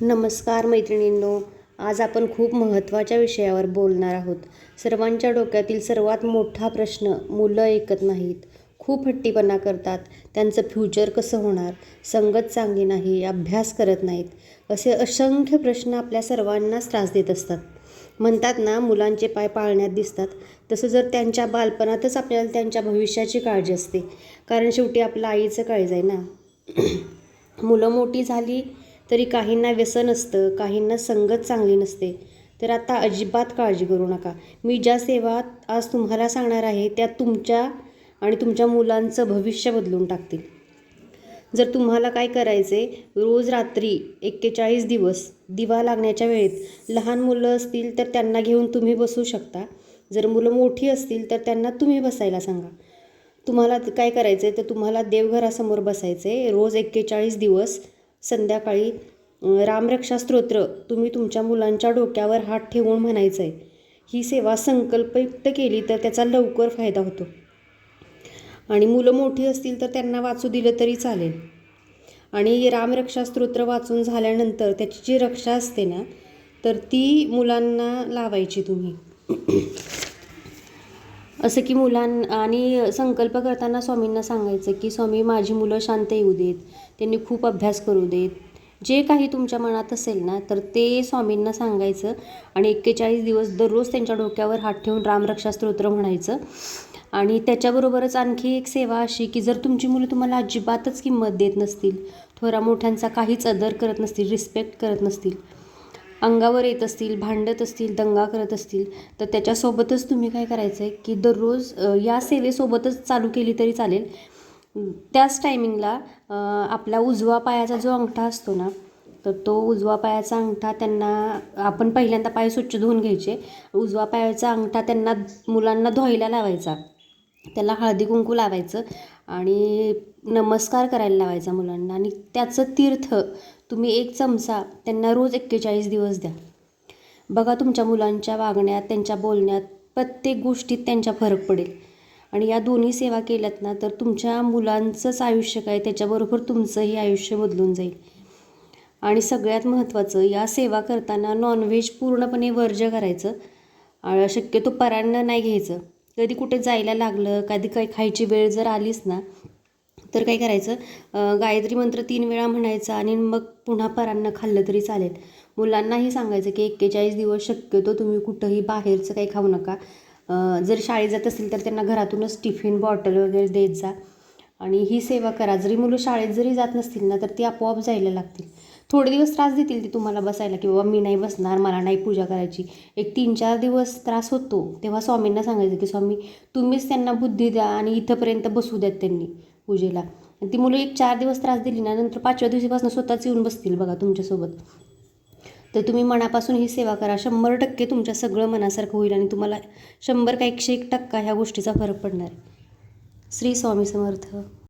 नमस्कार मैत्रिणींनो आज आपण खूप महत्त्वाच्या विषयावर बोलणार आहोत. सर्वांच्या डोक्यातील सर्वात मोठा प्रश्न मुलं ऐकत नाहीत. खूप हट्टीपणा करतात. त्यांचं फ्युचर कसं होणार? संगत चांगली नाही अभ्यास करत नाहीत. असे असंख्य प्रश्न आपल्या सर्वांनाच त्रास देत असतात. म्हणतात ना मुलांचे पाय पाळण्यात दिसतात. तसं जर त्यांच्या बालपणातच आपल्याला त्यांच्या भविष्याची काळजी असते. कारण शेवटी आपलं आईचं काळज आहे ना. मुलं मोठी झाली तरी काहींना व्यसन असतं काहींना संगत चांगली नसते. तर आता अजिबात काळजी करू नका. मी ज्या सेवा आज तुम्हाला सांगणार आहे त्या तुमच्या आणि तुमच्या मुलांचं भविष्य बदलून टाकतील. जर तुम्हाला काय करायचे रोज रात्री एक्केचाळीस दिवस दिवा लागण्याच्या वेळेत लहान मुलं असतील तर त्यांना घेऊन तुम्ही बसू शकता. जर मुलं मोठी असतील तर त्यांना तुम्ही बसायला सांगा. तुम्हाला काय करायचं आहे तर तुम्हाला देवघरासमोर बसायचं आहे रोज एक्केचाळीस दिवस संध्याकाळी रामरक्षा स्तोत्र तुम्ही तुमच्या मुलांच्या डोक्यावर हात ठेवून म्हणायचं आहे ही सेवा संकल्पयुक्त केली तर त्याचा लवकर फायदा होतो. आणि मुलं मोठी असतील तर त्यांना वाचू दिलं तरी चालेल. आणि रामरक्षा स्तोत्र वाचून झाल्यानंतर त्याची जी रक्षा असते ना तर ती मुलांना लावायची तुम्ही. असं की मुलां आणि संकल्प करताना स्वामींना सांगायचं की स्वामी माझी मुलं शांत येऊ देत. त्यांनी खूप अभ्यास करू देत. जे काही तुमच्या मनात असेल ना तर ते स्वामींना सांगायचं आणि एक्केचाळीस दिवस दररोज त्यांच्या डोक्यावर हात ठेवून रामरक्षा स्तोत्र म्हणायचं. आणि त्याच्याबरोबरच आणखी एक सेवा अशी की जर तुमची मुलं तुम्हाला अजिबातच किंमत देत नसतील थोरा मोठ्यांचा काहीच अदर करत नसतील रिस्पेक्ट करत नसतील अंगावर येत असतील भांडत असतील दंगा करत असतील तर त्याच्यासोबतच तुम्ही काय करायचं आहे की दररोज या सेवेसोबतच चालू केली तरी चालेल. त्याच टायमिंगला आपला उजवा पायाचा जो अंगठा असतो ना तर तो उजवा पायाचा अंगठा त्यांना आपण पहिल्यांदा पाय स्वच्छ धुवून घ्यायचे. उजवा पायाचा अंगठा त्यांना मुलांना धुवायला लावायचा. त्याला हळदी कुंकू लावायचं आणि नमस्कार करायला लावायचा मुलांना आणि त्याचं तीर्थ तुम्ही एक चमचा त्यांना रोज एक्केचाळीस दिवस द्या. बघा तुमच्या मुलांच्या वागण्यात त्यांच्या बोलण्यात प्रत्येक गोष्टीत त्यांच्या फरक पडेल. आणि या दोन्ही सेवा केल्यात ना तर तुमच्या मुलांचंच आयुष्य काय त्याच्याबरोबर तुमचंही आयुष्य बदलून जाईल. आणि सगळ्यात महत्त्वाचं या सेवा करताना नॉनव्हेज पूर्णपणे वर्ज करायचं. शक्यतो परांना नाही घ्यायचं. कधी कुठे जायला लागलं कधी काही खायची वेळ जर आलीच ना तर काय करायचं? गायत्री मंत्र तीन वेळा म्हणायचा आणि मग पुन्हा परांना खाल्लं तरी चालेल. मुलांनाही सांगायचं की एक्केचाळीस दिवस शक्यतो तुम्ही कुठंही बाहेरचं काही खाऊ नका. जर शाळेत जात असेल तर त्यांना घरातूनच टिफिन बॉटल वगैरे देत जा. आणि ही सेवा करा. जरी मुलं शाळेत जरी जात नसतील ना तर ती आपोआप जायला लागतील. थोडे दिवस त्रास देतील ती तुम्हाला बसायला की बाबा मी नाही बसणार मला नाही पूजा करायची. एक तीन चार दिवस त्रास होतो. तेव्हा स्वामींना सांगायचं की स्वामी तुम्हीच त्यांना बुद्धी द्या आणि इथंपर्यंत बसू द्यात त्यांनी. पूजेला. आणि ती मुलं एक चार दिवस त्रास दिली ना नंतर पाचव्या दिवशीपासून स्वतःच येऊन बसतील बघा तुमच्यासोबत. तर तुम्ही मनापासून ही सेवा करा. शंभर टक्के तुमच्या सगळं मनासारखं होईल आणि तुम्हाला शंभर का एकशे एक टक्का ह्या गोष्टीचा फरक पडणार. श्री स्वामी समर्थ.